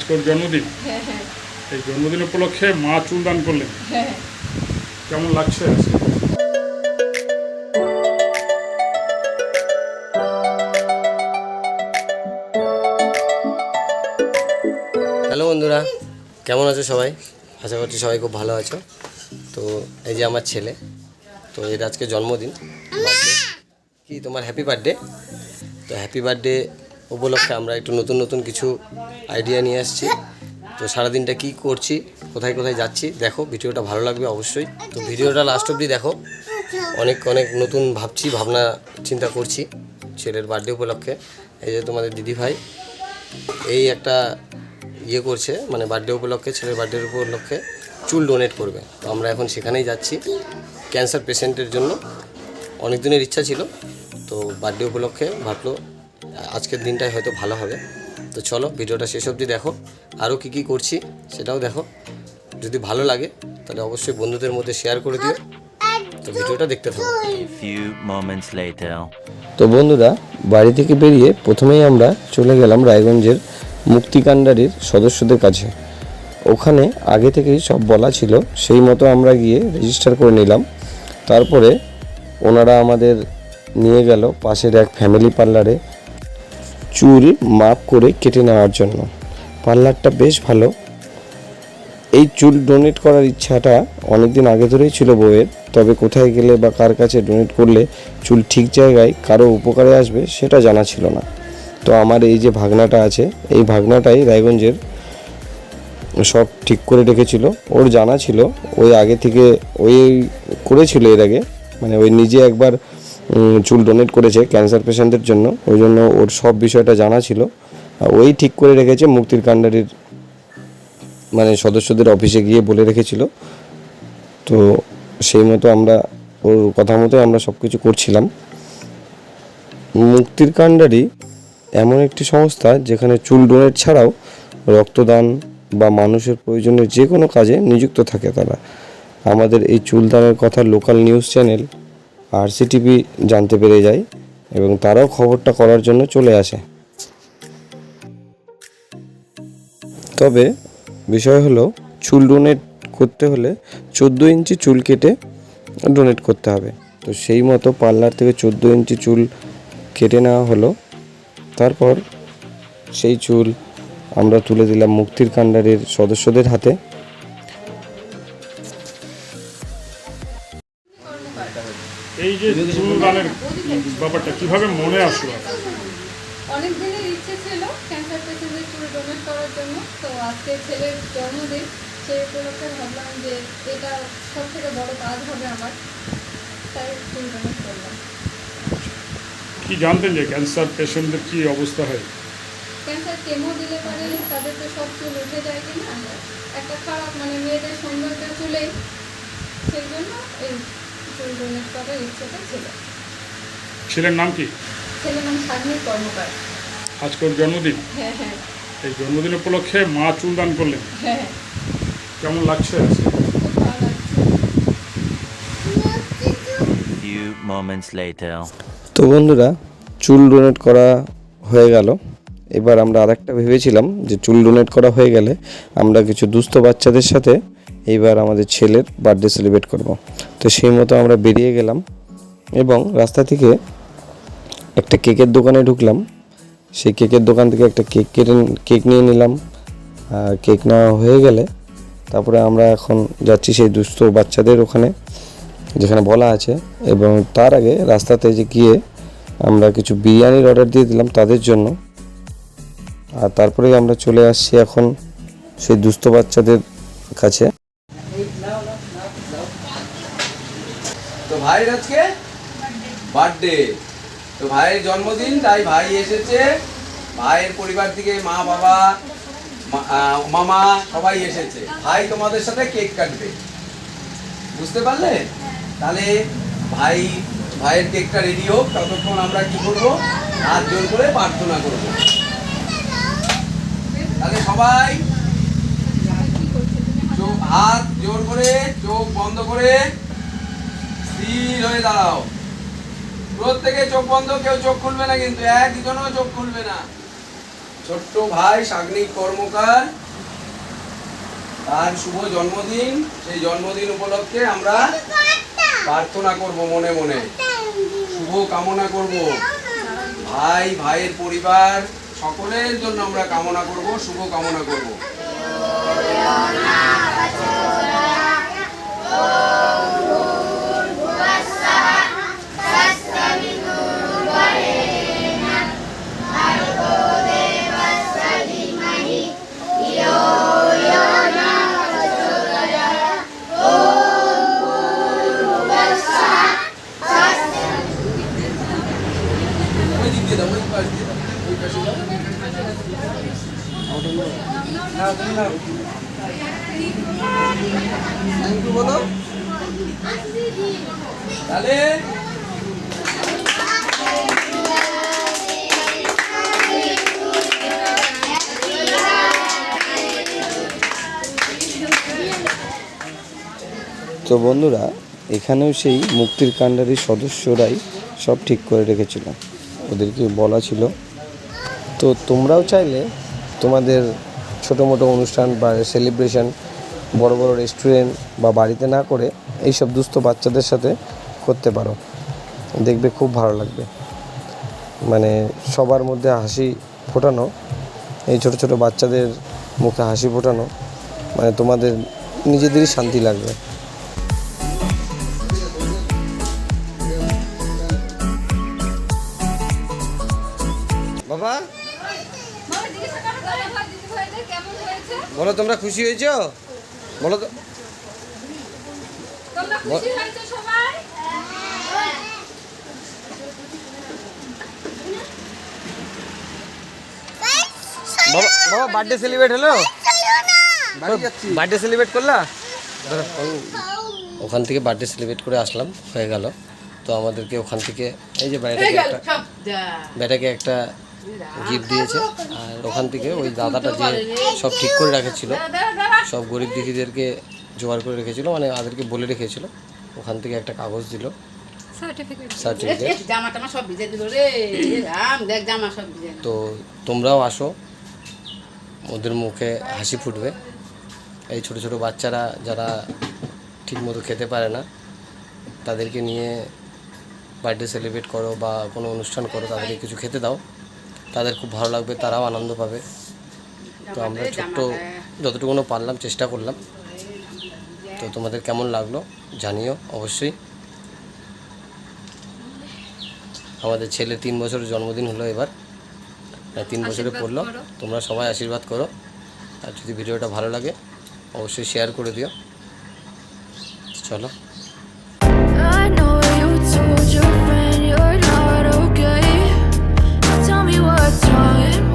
আজকে ওর জন্মদিন। হ্যাঁ হ্যাঁ। এই জন্মদিন উপলক্ষে মা চুল দান করলেন। হ্যাঁ কেমন লাগছে আজকে? হ্যালো বন্ধুরা কেমন আছো সবাই? আশা করছি সবাই খুব ভালো আছো। তো এই যে আমার ছেলে তো এর আজকে জন্মদিন। কি তোমার হ্যাপি বার্থডে তো হ্যাপি বার্থডে উপলক্ষে আমরা একটু নতুন নতুন কিছু আইডিয়া নিয়ে আসছি। তো সারাদিনটা কি করছি, কোথায় কোথায় যাচ্ছি, দেখো, ভিডিওটা ভালো লাগবে অবশ্যই। তো ভিডিওটা লাস্ট অবধি দেখো, অনেক অনেক নতুন ভাবছি, ভাবনা, চিন্তা করছি ছেলের বার্থডে উপলক্ষে। এই যে তোমাদের দিদি ভাই, এই একটা ইয়ে করছে মানে বার্থডে উপলক্ষে, ছেলের বার্থডে উপলক্ষে চুল ডোনেট করবে। তো আমরা এখন সেখানেই যাচ্ছি ক্যান্সার পেশেন্টের জন্য। অনেক দিনের ইচ্ছা ছিল, তো বার্থডে উপলক্ষে ভাবলো আজকের দিনটাই হয়তো ভালো হবে। তো চলো ভিডিওটা শেষ অবধি দেখো। আরও কী কী করছি সেটাও দেখো। যদি ভালো লাগে তাহলে অবশ্যই বন্ধুদের মধ্যে শেয়ার করে দিও। তো ভিডিওটা দেখতে থাকো. তো বন্ধুরা বাড়ি থেকে বেরিয়ে প্রথমেই আমরা চলে গেলাম রায়গঞ্জের মুক্তিকাণ্ডারির সদস্যদের কাছে। ওখানে আগে থেকেই সব বলা ছিল সেই মতো আমরা গিয়ে রেজিস্টার করে নিলাম। তারপরে ওনারা আমাদের নিয়ে গেল পাশের এক ফ্যামিলি পার্লারে চুল মাপ করে কেটে নেওয়ার জন্য। পার্লারটা বেশ ভালো। এই চুল ডোনেট করার ইচ্ছাটা অনেকদিন আগে ধরেই ছিল বউয়ের। তবে কোথায় গেলে বা কার কাছে ডোনেট করলে চুল ঠিক জায়গায় কারও উপকারে আসবে সেটা জানা ছিল না। তো আমার এই যে ভাগনাটা আছে, এই ভাগনাটাই রায়গঞ্জের সব ঠিক করে রেখেছিল। ওর জানা ছিল, ওই আগে থেকে ওই করেছিল এর আগে। মানে ওই নিজে একবার চুল ডোনেট করেছে ক্যান্সার পেশেন্টদের জন্য। ওই জন্য ওর সব বিষয়টা জানা ছিল। ওই ঠিক করে রেখেছে মুক্তির কাণ্ডারির মানে সদস্যদের অফিসে গিয়ে বলে রেখেছিল। তো সেই মতো আমরা, ওর কথা মতো আমরা সব কিছু করছিলাম। মুক্তির কাণ্ডারি এমন একটি সংস্থা যেখানে চুল ডোনেট ছাড়াও রক্তদান বা মানুষের প্রয়োজনে যে কোনো কাজে নিযুক্ত থাকে তারা। আমাদের এই চুলদানের কথা লোকাল নিউজ চ্যানেল আর সিটিভি জানতে পেরে যায় এবং তারাও খবরটা করার জন্য চলে আসে। তবে বিষয় হলো, চুল ডোনেট করতে হলে চোদ্দ ইঞ্চি চুল কেটে ডোনেট করতে হবে। তো সেই মতো পার্লার থেকে চোদ্দ ইঞ্চি চুল কেটে নেওয়া হলো। তারপর সেই চুল আমরা তুলে দিলাম মুক্তির কাণ্ডারের সদস্যদের হাতে। এই যে চুল দানের ব্যাপারটা কীভাবে মনে আসলো? অনেক দিনের ইচ্ছে ছিল ক্যান্সার পেশেন্টদের চুল ডোনেট করার জন্য। তো আজকে ছেলের জন্মদিন সেই উপলক্ষে ভাবলাম যে এটা সব থেকে বড় কাজ হবে আমার। তাই চুল ডোনেট করলাম। কি জানতেন যে ক্যান্সার পেশেন্টদের কি অবস্থা হয়? ক্যান্সার কেমো দিলে পারে তাদের তো সব চুল উঠে যায় কিনা? একটা খারাপ মানে মেয়েদের সৌন্দর্য চুলেই। সেই জন্য এই চুল ডোনেট করার ইচ্ছেটা ছিল। ছেলের নাম কি? ছেলের নাম শারমিন কর্মকার। আজকে ওর জন্মদিন। হ্যাঁ হ্যাঁ। এই জন্মদিন উপলক্ষে মা চুল দান করলেন। হ্যাঁ কেমন লাগছে আজকে? তো বন্ধুরা চুল ডোনেট করা হয়ে গেল। এবার আমরা আরেকটা ভেবেছিলাম যে চুল ডোনেট করা হয়ে গেলে আমরা কিছু দুস্থ বাচ্চাদের সাথে এইবার আমাদের ছেলের বার্থডে সেলিব্রেট করব। তো সেই মতো আমরা বেরিয়ে গেলাম এবং রাস্তা থেকে একটা কেকের দোকানে ঢুকলাম। সেই কেকের দোকান থেকে একটা কেক কেটে কেক নিয়ে নিলাম। আর কেক নেওয়া হয়ে গেলে তারপরে আমরা এখন যাচ্ছি সেই দুস্থ বাচ্চাদের ওখানে, যেখানে বলা আছে। এবং তার আগে রাস্তাতে যে গিয়ে আমরা কিছু বিরিয়ানির অর্ডার দিয়ে দিলাম তাদের জন্য। আর তারপরেই আমরা চলে আসছি এখন সেই দুস্থ বাচ্চাদের কাছে। তো ভাইয়ের আজকে বার্থডে তো ভাইয়ের জন্মদিন, তাই ভাই এসেছে। ভাইয়ের পরিবার থেকে মা, বাবা মামা সবাই এসেছে। ভাই তোমাদের সাথে কেক কাটবে। বুঝতে পারলে? তাহলে ভাই, ভাইয়ের কেকটা রেডি হোক, ততক্ষণ আমরা কি করব? হাত জোর করে প্রার্থনা করব। তাহলে সবাই হাত জোর করে, চোখ বন্ধ করে স্থির হয়ে দাঁড়াও। প্রত্যেকে চোখ বন্ধ, কেউ চোখ খুলবে না কিন্তু একজনও চোখ খুলবে না। ছোট্ট ভাই, সাগ্নিক কর্মকার, তার শুভ জন্মদিন। সেই জন্মদিন উপলক্ষে আমরা প্রার্থনা করব মনে মনে। শুভ কামনা করব। ভাই, ভাইয়ের পরিবার, সকলের জন্য আমরা কামনা করব, শুভ কামনা করব। ওই তো বন্ধুরা এখানেও সেই মুক্তির কাণ্ডারির সদস্যরাই সব ঠিক করে রেখেছিল। ওদেরকে বলা ছিল। তো তোমরাও চাইলে তোমাদের ছোটো মোটো অনুষ্ঠান বা সেলিব্রেশন বড় বড় রেস্টুরেন্ট বা বাড়িতে না করে এইসব দুস্থ বাচ্চাদের সাথে করতে পারো। দেখবে খুব ভালো লাগবে। মানে সবার মধ্যে হাসি ফোটানো, এই ছোটো ছোটো বাচ্চাদের মুখে হাসি ফোটানো মানে তোমাদের নিজেদেরই শান্তি লাগবে। হয়েছে বলো তোমরা খুশি হয়েছো? বলো তো। তোমরা খুশি হয়েছো সবাই? বাবা বাবা বার্থডে সেলিব্রেট হলো? বার্থডে সেলিব্রেট করলা? ওখান থেকে বার্থডে সেলিব্রেট করে আসলাম হয়ে গেল। তো আমাদেরকে ওখান থেকে এই যে বাইরেটাকে একটা বেটাকে একটা গিফট দিয়েছে। আর ওখান থেকে ওই দাদাটা যে সব ঠিক করে রেখেছিল সব গরিব দিদিদেরকে জোগাড় করে রেখেছিল মানে তাদেরকে বলে রেখেছিল। ওখান থেকে একটা কাগজ দিল। সার্টিফিকেট সার্টিফিকেট জামা টামা সব ভিজে দিল রে। এ রাম দেখ জামা সব ভিজে দিল। তো তোমরাও আসো। ওদের মুখে হাসি ফুটবে। এই ছোট ছোট বাচ্চারা যারা ঠিকমতো খেতে পারে না তাদেরকে নিয়ে বার্থডে সেলিব্রেট করো বা কোনো অনুষ্ঠান করো তাদেরকে কিছু খেতে দাও। তাদের খুব ভালো লাগবে তারাও আনন্দ পাবে। তো আমরা ছোট্ট যতটুকুনো পারলাম চেষ্টা করলাম। তো তোমাদের কেমন লাগল জানিও অবশ্যই। আমাদের ছেলে তিন বছরের জন্মদিন হলো এবার। তিন বছরে পড়ল তোমরা সবাই আশীর্বাদ করো। আর যদি ভিডিওটা ভালো লাগে অবশ্যই শেয়ার করে দিও। চলো। time